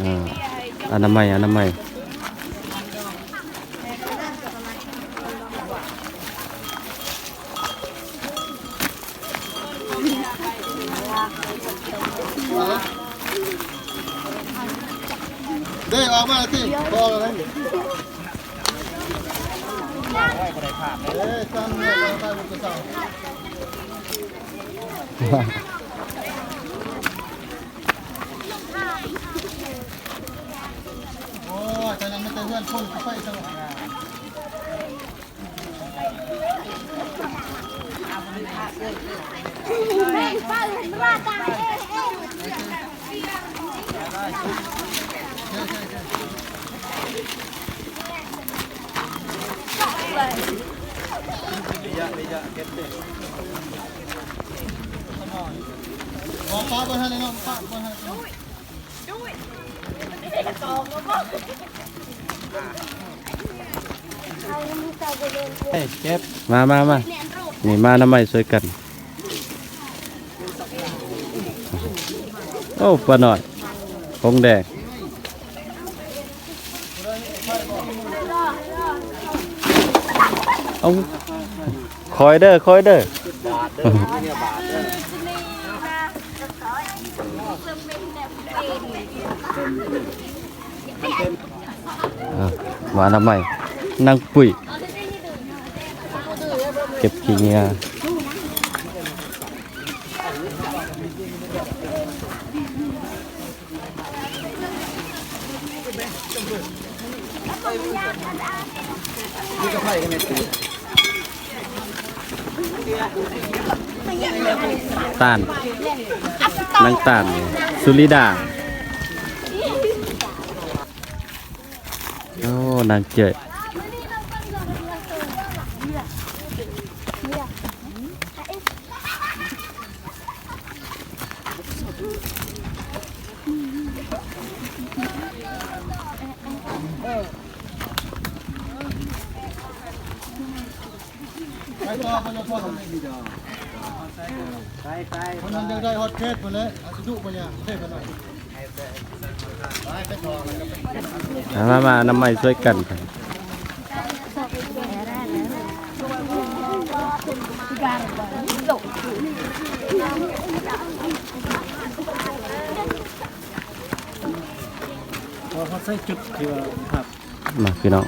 อ่าอนามัยอนามัยเด้ออกมาสิพอแล้วนี่เอ้ยจำเนี่ยเราได้บุญกุศลโอ้ยแต่ คนไม่แต่เพื่อนคนไฟสว่างอะป้าเห็นว่าตายเอ๊ะเอ๊ะบอกป้าบนให้เลยน้องป้าบนให้เอามือใส่ไปเลย เฮ้ยเก็บมามามานี่มาอนามัยช่วยกัน โอ้ปลาหน่อยคงแดงเอาคอยเด้อคอยเด้อ มาอนามัยนั่งปุ๋ยเก็บขี้เงียตานนางตานสุริดา โอ้นางเจยไปต่อคนละพ่อคนละดีจ้าไปไปคนนั้นยังได้ฮอตเคสมดเลยอาสิดุไปเนี่ยเทพกันหน่อย มามาน้ำไม่ช่วยกันกันพอเขาใส่จุดที่ว่าครับมาพี่น้อง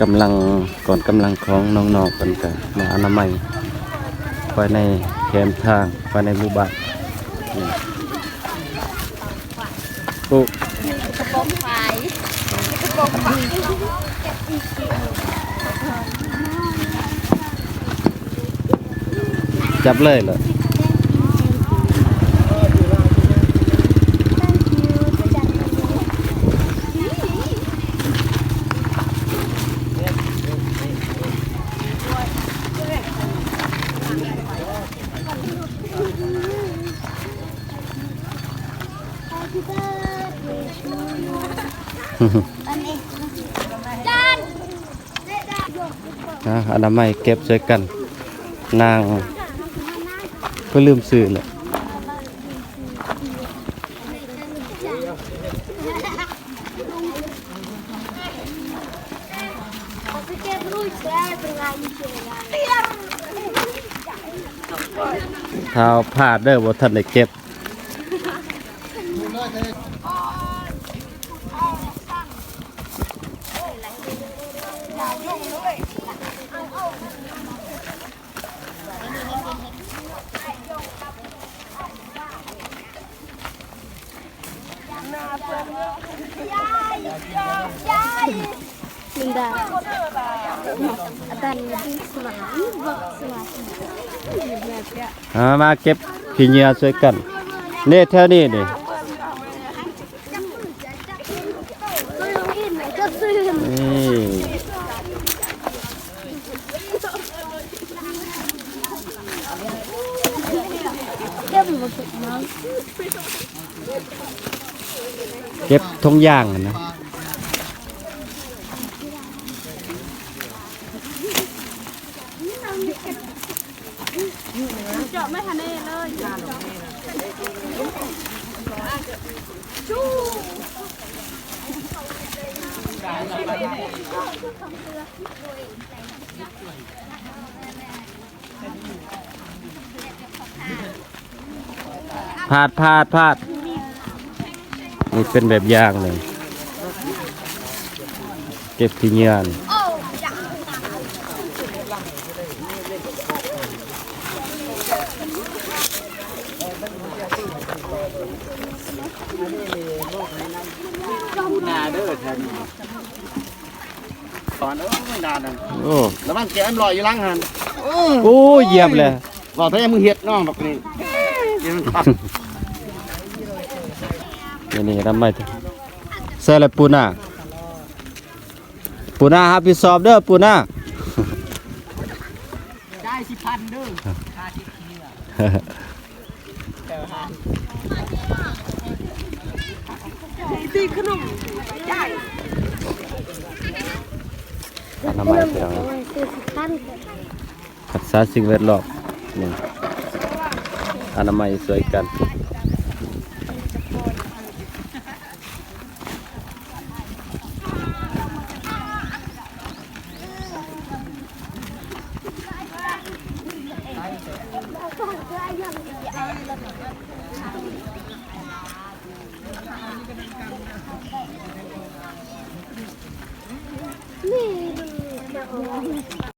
กำลังก่อนกำลังของน้องๆกันกันมาอนามัยไปในแคมป์ทางไปในหมู่บ้านนี่ ปุกกระโปรงไฟกระโปรงไฟจับเลยเหรอ อันนี้นนะอนามัยเก็บช่กัน นางก็ลืมซื้อเลยเอาไปเก็บรูปแชร์เป็นไงเจ๋งเตี้ยเท้าพลาดเด้อบ่ทันได้เก็บ ดูเลยเทพ ลินดา อามาเก็บขี้เหงื่อช่วยกันเนี่แถวนี้นี่ก็รู้อินไหนก็ซื้อนี่เก็บทงย่างนะ เจาะไม่ทันได้เลยพาดพาดพาดนี่เป็นแบบอย่างเลย เก็บที่เงียน ดูนาเด้อแทนตอนเออไม่นานนะโอ้แล้วมันแกมลอยอยู่หล่างหันโอ้เยี่ยมเลยบอกถ้ายังมึงเฮ็ดน้องแบบนี้เดี๋ยวมันขับนี่นี่ทำไมใส่อะไรปูนาปูนาฮับผิดชอบเด้อปูนาได้สิพันเด้อ อขนมจ่ายทำไมพี่น้องซื้อสิพันรักษาสิ่งแวดล้อมนี่อนามัยสวยกัน 네.